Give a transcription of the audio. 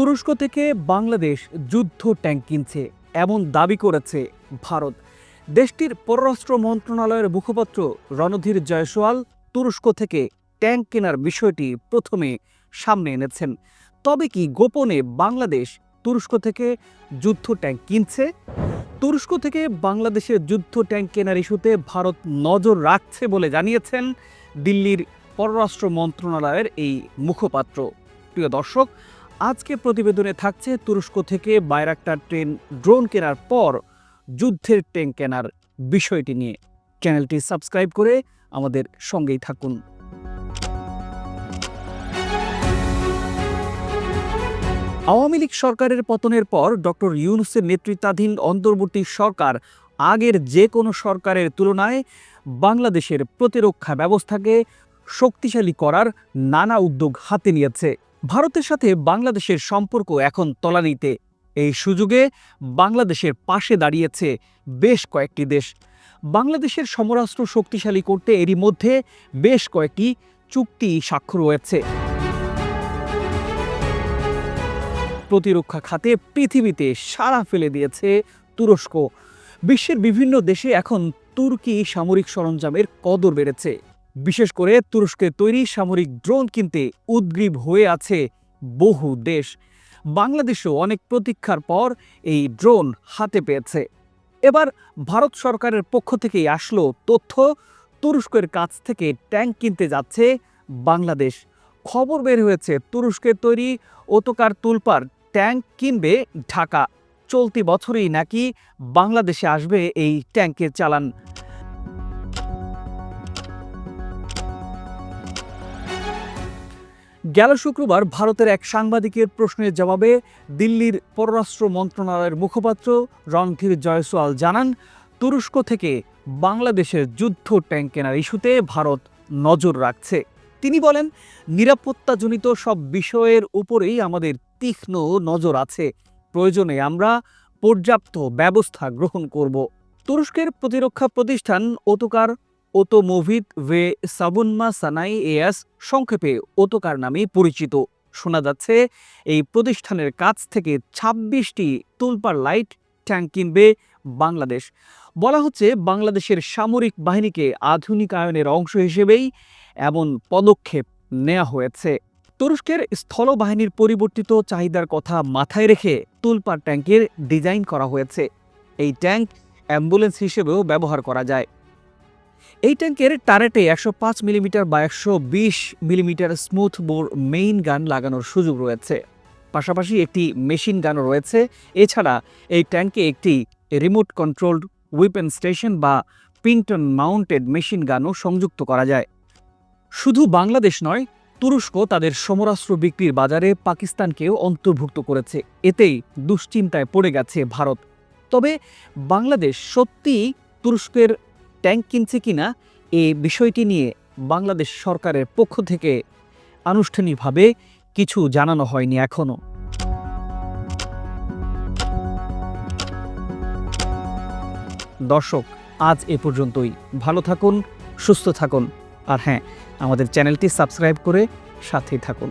তুরস্ক থেকে বাংলাদেশ যুদ্ধ ট্যাঙ্ক কিনছে, এমন দাবি করেছে ভারত। দেশটির পররাষ্ট্র মন্ত্রণালয়ের মুখপাত্র রণধীর জয়সওয়াল তুরস্ক থেকে ট্যাঙ্ক কেনার বিষয়টি প্রথমে সামনে এনেছেন। তবে কি গোপনে বাংলাদেশ তুরস্ক থেকে যুদ্ধ ট্যাঙ্ক কিনছে? তুরস্ক থেকে বাংলাদেশের যুদ্ধ ট্যাঙ্ক কেনার ইস্যুতে ভারত নজর রাখছে বলে জানিয়েছেন দিল্লির পররাষ্ট্র মন্ত্রণালয়ের এই মুখপাত্র। প্রিয় দর্শক আজকে প্রতিবেদনে থাকছে তুরস্ক থেকে বাইরাক্টার ট্রেন ড্রোন কেনার পর যুদ্ধের ট্যাঙ্ক কেনার বিষয়টি নিয়ে। চ্যানেলটি সাবস্ক্রাইব করে আমাদের সঙ্গেই থাকুন। আওয়ামী লীগ সরকারের পতনের পর ডক্টর ইউনুসের নেতৃত্বাধীন অন্তর্বর্তী সরকার আগের যে কোনো সরকারের তুলনায় বাংলাদেশের প্রতিরক্ষা ব্যবস্থাকে শক্তিশালী করার নানা উদ্যোগ হাতে নিয়েছে। ভারতের সাথে বাংলাদেশের সম্পর্ক এখন তলানিতে। এই সুযোগে বাংলাদেশের পাশে দাঁড়িয়েছে বেশ কয়েকটি দেশ। বাংলাদেশের সমরাস্ত্র শক্তিশালী করতে এরই মধ্যে বেশ কয়েকটি চুক্তি স্বাক্ষর হয়েছে। প্রতিরক্ষা খাতে পৃথিবীতে সাড়া ফেলে দিয়েছে তুরস্ক। বিশ্বের বিভিন্ন দেশে এখন তুর্কি সামরিক সরঞ্জামের কদর বেড়েছে। বিশেষ করে তুরস্কের তৈরি সামরিক ড্রোন কিনতে উদ্গ্রীব হয়ে আছে বহু দেশ। বাংলাদেশও অনেক প্রতীক্ষার পর এই ড্রোন হাতে পেয়েছে। এবার ভারত সরকারের পক্ষ থেকেই আসলো তথ্য। তুরস্কের কাছ থেকে ট্যাঙ্ক কিনতে যাচ্ছে বাংলাদেশ। খবর বের হয়েছে তুরস্কের তৈরি ওতকার তুলপার ট্যাঙ্ক কিনবে ঢাকা। চলতি বছরেই নাকি বাংলাদেশে আসবে এই ট্যাঙ্কের চালান। গেল শুক্রবার ভারতের এক সাংবাদিকের প্রশ্নের জবাবে দিল্লির পররাষ্ট্র মন্ত্রণালয়ের মুখপাত্র রণধীর জয়সওয়াল জানান, তুরস্ক থেকে বাংলাদেশের যুদ্ধ ট্যাঙ্ক কেনার ইস্যুতে ভারত নজর রাখছে। তিনি বলেন, নিরাপত্তাজনিত সব বিষয়ের উপরেই আমাদের তীক্ষ্ণ নজর আছে। প্রয়োজনে আমরা পর্যাপ্ত ব্যবস্থা গ্রহণ করব। তুরস্কের প্রতিরক্ষা প্রতিষ্ঠান ওতোকার ওতোমোভিত ভে সাবুনমা সানাই এয়াস সংক্ষেপে ওতোকার নামে পরিচিত। শোনা যাচ্ছে, এই প্রতিষ্ঠানের কাছ থেকে ছাব্বিশটি তুলপার লাইট ট্যাঙ্ক কিনবে বাংলাদেশ। বলা হচ্ছে, বাংলাদেশের সামরিক বাহিনীকে আধুনিকায়নের অংশ হিসেবেই এমন পদক্ষেপ নেওয়া হয়েছে। তুরস্কের স্থলবাহিনীর পরিবর্তিত চাহিদার কথা মাথায় রেখে তুলপার ট্যাঙ্কের ডিজাইন করা হয়েছে। এই ট্যাঙ্ক অ্যাম্বুলেন্স হিসেবেও ব্যবহার করা যায়। এই ট্যাঙ্কের টারেটে একশো পাঁচ মিলিমিটার বা একশো বিশ মিলিমিটার স্মুথ বোর মেইন গান লাগানোর সুযোগ রয়েছে। পাশাপাশি একটি মেশিন গানও রয়েছে। এছাড়া এই ট্যাঙ্কে একটি রিমোট কন্ট্রোলড উইপেন স্টেশন বা পিন্টন মাউন্টেড মেশিন গানও সংযুক্ত করা যায়। শুধু বাংলাদেশ নয়, তুরস্ক তাদের সমরাস্ত্র বিক্রির বাজারে পাকিস্তানকেও অন্তর্ভুক্ত করেছে। এতেই দুশ্চিন্তায় পড়ে গেছে ভারত। তবে বাংলাদেশ সত্যিই তুরস্কের ট্যাঙ্ক কিনছে কিনা এ বিষয়টি নিয়ে বাংলাদেশ সরকারের পক্ষ থেকে আনুষ্ঠানিকভাবে কিছু জানানো হয়নি এখনও দর্শক, আজ এ পর্যন্তই। ভালো থাকুন, সুস্থ থাকুন। আর হ্যাঁ আমাদের চ্যানেলটি সাবস্ক্রাইব করে সাথেই থাকুন।